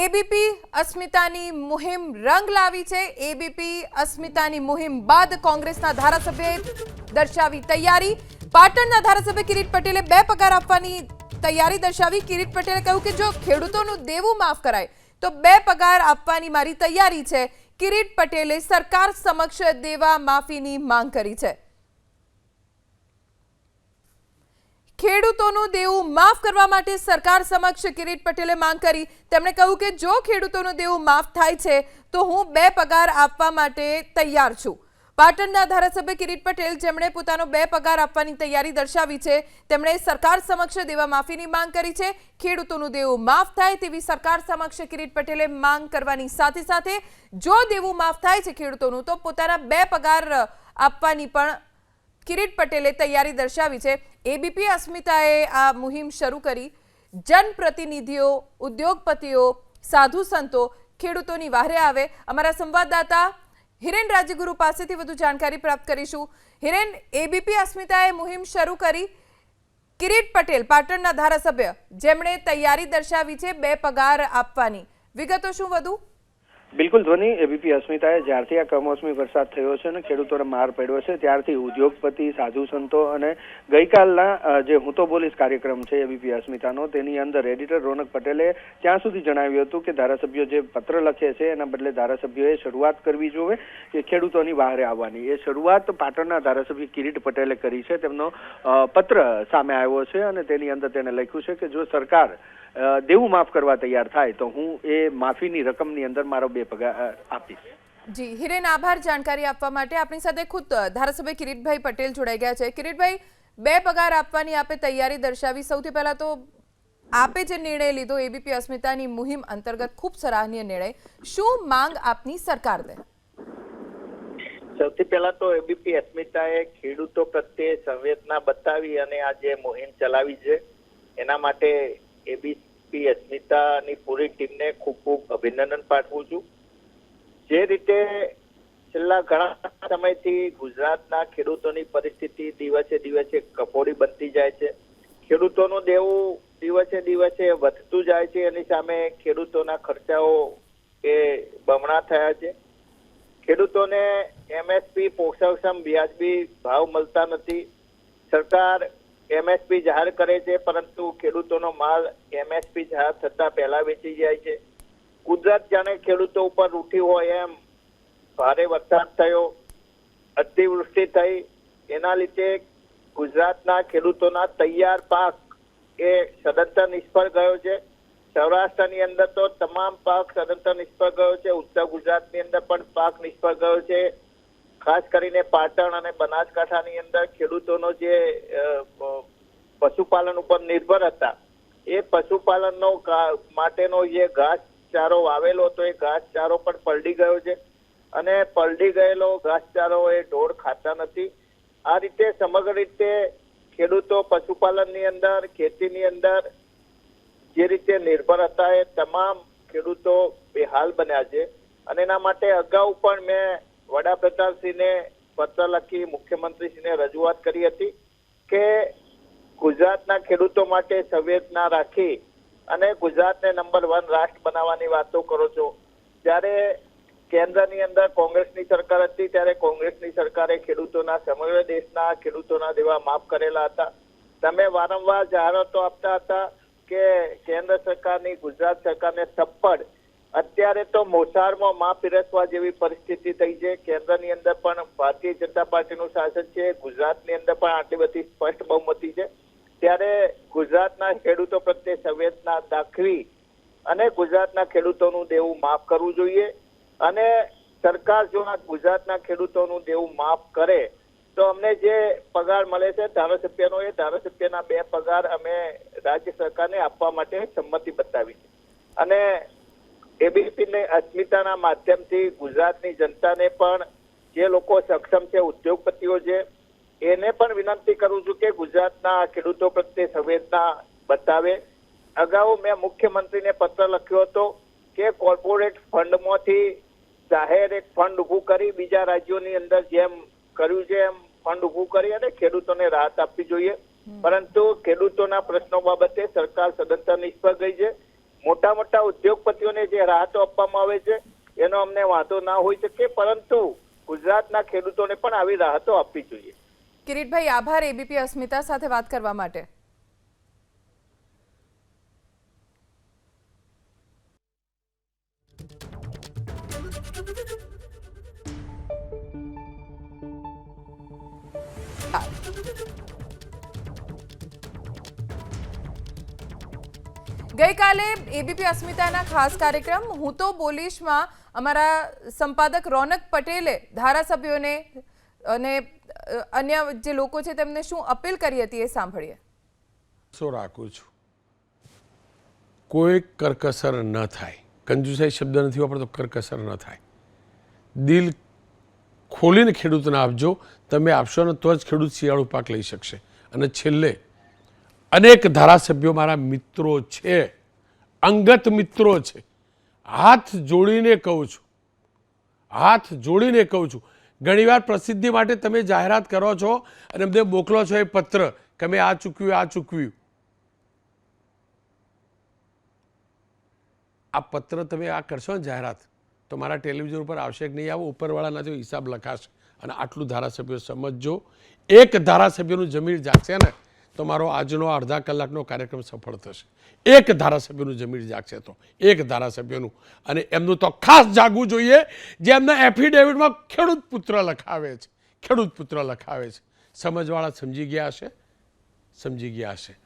ABP અસ્મિતાની મુહિમ રંગ લાવી છે. એબીપી અસ્મિતાની મુહિમ બાદ કોંગ્રેસના ધારાસભ્યએ દર્શાવી તૈયારી. પાટણના ધારાસભ્ય કિરીટ પટેલે બે પગાર આપવાની તૈયારી દર્શાવી. કિરીટ પટેલે કહ્યું કે જો ખેડૂતોનું દેવું માફ કરાય, તો બે પગાર આપવાની મારી તૈયારી છે. કિરીટ પટેલે સરકાર સમક્ષ દેવા માફીની માંગ કરી છે. ખેડૂતોનું દેવું માફ કરવા માટે સરકાર સમક્ષ કિરીટ પટેલે માંગ કરી. તેમણે કહ્યું કે જો ખેડૂતોનું દેવું માફ થાય છે, તો હું બે પગાર આપવા માટે તૈયાર છું. પાટણના ધારાસભ્ય કિરીટ પટેલ જેમણે પોતાનો બે પગાર આપવાની તૈયારી દર્શાવી છે, તેમણે સરકાર સમક્ષ દેવા માફીની માંગ કરી છે. ખેડૂતોનું દેવું માફ થાય તેવી સરકાર સમક્ષ કિરીટ પટેલે માંગ કરવાની સાથે સાથે જો દેવું માફ થાય છે ખેડૂતોનું, તો પોતાના બે પગાર આપવાની પણ કિરીટ પટેલે તૈયારી દર્શાવી છે. એબીપી અસ્મિતાએ આ મુહિમ શરૂ કરી. જનપ્રતિનિધિઓ, ઉદ્યોગપતિઓ, સાધુ સંતો, ખેડૂતોની વાહરે આવે. અમારા સંવાદદાતા હિરેન રાજગુરુ પાસેથી વધુ જાણકારી પ્રાપ્ત કરીશું. હિરેન એબીપી અસ્મિતાએ મુહિમ શરૂ કરી. કિરીટ પટેલ, પાટણના ધારાસભ્ય, જેમણે તૈયારી દર્શાવી છે બે પગાર આપવાની. વિગતો શું વધુ? બિલકુલ ધ્વનિ એબીપી અસ્મિતાએ જ્યારથી આ કમોસમી વરસાદ થયો છે અને ખેડૂતોને માર પડ્યો છે, ત્યારથી ઉદ્યોગપતિ, સાધુ સંતો અને ગઈકાલના જે હું તો બોલીશ કાર્યક્રમ છે એબીપી અસ્મિતાનો, તેની અંદર એડિટર રોનક પટેલે ત્યાં સુધી જણાવ્યું હતું કે ધારાસભ્યો જે પત્ર લખે છે, એના બદલે ધારાસભ્યોએ શરૂઆત કરવી જોઈએ કે ખેડૂતોની બહારે આવવાની. એ શરૂઆત પાટણના ધારાસભ્ય કિરીટ પટેલે કરી છે. તેમનો પત્ર સામે આવ્યો છે અને તેની અંદર તેને લખ્યું છે કે જો સરકાર દેવું માફ કરવા તૈયાર થાય તો હું એ માફીની રકમની અંદર મારો બે પગાર અ, આપીશ. જી હિરેન આભાર જાણકારી આપવા માટે. આપણી સાથે ખુદ ધારાસભ્ય કિરીટભાઈ પટેલ જોડાઈ ગયા છે. કિરીટભાઈ બે પગાર આપવાની આપે તૈયારી દર્શાવી. સૌથી પહેલા તો આપે જે નિર્ણય લીધો એબીપી અસ્મિતાની મુહિમ અંતર્ગત ખૂબ સરાહનીય નિર્ણય. શું માંગ આપની સરકાર દે સૌથી પહેલા તો એબીપી અસ્મિતાએ ખેડૂતો પ્રત્યે સંવેદના બતાવી અને આ જે મુહિમ ચલાવી છે એના માટે એબીપી અસ્મિતાની પૂરી ટીમને ખૂબ ખૂબ અભિનંદન પાઠવું છું. જે રીતે છેલ્લા ઘણા સમયથી ગુજરાતના ખેડૂતોની પરિસ્થિતિ દિવસે દિવસે કફોડી બનતી જાય છે. ખેડૂતોનું દેવું દિવસે દિવસે વધતું જાય છે. એની સામે ખેડૂતોના ખર્ચાઓ એ બમણા થયા છે. ખેડૂતોને એમએસપી પોષણક્ષમ વ્યાજબી ભાવ મળતા નથી. સરકાર એમએસપી જાહેર કરે છે, પરંતુ ખેડૂતોનો માલ એમએસપી જાહેર થતા પહેલા વેચી જાય છે. કુદરત જાણે ખેડૂતો ઉપર રૂઠી હોય એમ ભારે વરસાદ થયો, અતિવૃષ્ટિ થઈ. એના લીધે ગુજરાતના ખેડૂતોના તૈયાર પાક એ સદંતર નિષ્ફળ ગયો છે. સૌરાષ્ટ્રની અંદર તો તમામ પાક સદંતર નિષ્ફળ ગયો છે. ઉત્તર ગુજરાતની અંદર પણ પાક નિષ્ફળ ગયો છે. ખાસ કરીને પાટણ અને બનાસકાંઠાની અંદર ખેડૂતોનો જે પશુપાલન ઉપર નિર્ભર હતા. એ પશુપાલનનો માટેનો જે ઘાસચારો વાવેલો હતો, એ ઘાસચારો પણ પલડી ગયો છે. અને પલડી ગયેલો ઘાસચારો એ ઢોર ખાતા નથી. આ રીતે સમગ્ર રીતે ખેડૂતો પશુપાલનની અંદર, ખેતીની અંદર જે રીતે નિર્ભર હતા, એ તમામ ખેડૂતો બેહાલ બન્યા છે. અને એના માટે અગાઉ પણ મેં વડાપ્રધાનશ્રીને પત્ર લખી, મુખ્યમંત્રીશ્રીને રજૂઆત કરી હતી કે ગુજરાતના ખેડૂતો માટે સંવેદના રાખી અને ગુજરાતને નંબર વન રાષ્ટ્ર બનાવવાની વાતો કરો છો. જ્યારે કેન્દ્રની અંદર કોંગ્રેસની સરકાર હતી, ત્યારે કોંગ્રેસની સરકારે ખેડૂતોના સમગ્ર દેશના ખેડૂતોના દેવા માફ કરેલા હતા. તમે વારંવાર જાહેરાતો આપતા હતા કે કેન્દ્ર સરકારની, ગુજરાત સરકારને થપ્પડ. અત્યારે તો મોસાળમાં માં પીરસવા જેવી પરિસ્થિતિ થઈ છે. કેન્દ્રની અંદર પણ ભારતીય જનતા પાર્ટીનું શાસન છે. ગુજરાતની અંદર પણ આટલી બધી સ્પષ્ટ બહુમતી છે. ત્યારે ગુજરાતના ખેડૂતો પ્રત્યે સંવેદના દાખવી અને ગુજરાતના ખેડૂતોનું દેવું માફ કરવું જોઈએ અને સરકાર જો આ ગુજરાતના ખેડૂતોનું દેવું માફ કરે, તો અમને જે પગાર મળે છે, ધારાસભ્યનો એ ધારાસભ્યના બે પગાર અમે રાજ્ય સરકારને આપવા માટે સંમતિ બતાવી છે. અને એબીપીને અસ્મિતાના માધ્યમથી ગુજરાતની જનતાને પણ જે લોકો સક્ષમ છે, ઉદ્યોગપતિઓ છે એને પણ વિનંતી કરું છું કે ગુજરાતના ખેડૂતો પ્રત્યે સંવેદના બતાવે. અગાઉ મેં મુખ્યમંત્રીને પત્ર લખ્યો હતો કે કોર્પોરેટ ફંડમાંથી જાહેર એક ફંડ ઊભું કરી બીજા રાજ્યોની અંદર જેમ કર્યું છે એમ ફંડ ઊભું કરી અને ખેડૂતોને રાહત આપવી જોઈએ. પરંતુ ખેડૂતોના પ્રશ્નો બાબતે સરકાર સદંતર નિષ્ફળ ગઈ છે. મોટા મોટા ઉદ્યોગપતિઓને જે રાહતો આપવામાં આવે છે એનો અમને વાંધો ના હોઈ શકે પરંતુ ગુજરાતના ખેડૂતોને પણ આવી રાહતો આપવી જોઈએ. કિરીટભાઈ, આભાર એબીપી અસ્મિતા સાથે વાત કરવા માટે. ગઈકાલે એબીપી અસ્મિતાના ખાસ કાર્યક્રમ. હું તો બોલીશમાં અમારા સંપાદક રોનક પટેલે ધારાસભ્યોને અને અન્ય જે લોકો છે તેમને શું અપીલ કરી હતી એ સાંભળીએ? સો રાખું છું? કોઈ કરકસર ન થાય. કંજુસાઈ શબ્દ નથી વાપરતો, કરકસર ન થાય. દિલ ખોલીને ખેડૂતને આપજો. તમે આપશો ને તો જ ખેડૂત શિયાળુ પાક લઈ શકશે. અને છેલ્લે, અનેક ધારાસભ્યો મારા મિત્રો છે, અંગત મિત્રો છે. હાથ જોડીને કહું છું. હાથ જોડીને કહું છું. ઘણીવાર પ્રસિદ્ધિ માટે તમે જાહેરાત કરો છો અને અમને મોકલો છો એ પત્ર. કે મેં આ ચૂક્યું આ ચૂકવ્યું. આ પત્ર તમે આ કરશો ને જાહેરાત, તો મારા ટેલિવિઝન ઉપર આવશે કે નહીં આવો? ઉપરવાળાના જો હિસાબ લખાશે. અને આટલું ધારાસભ્યો સમજજો. એક ધારાસભ્યનું જમીન જાગશે ને તો મારો આજનો અડધા કલાકનો કાર્યક્રમ સફળ થશે. એક ધારાસભ્યનું જમીન જાગશે તો. એક ધારાસભ્યનું. અને એમનું તો ખાસ જાગવું જોઈએ જે એમના એફિડેવિટમાં ખેડૂત પુત્ર લખાવે છે. ખેડૂત પુત્ર લખાવે છે. સમજવાળા સમજી ગયા હશે? સમજી ગયા હશે.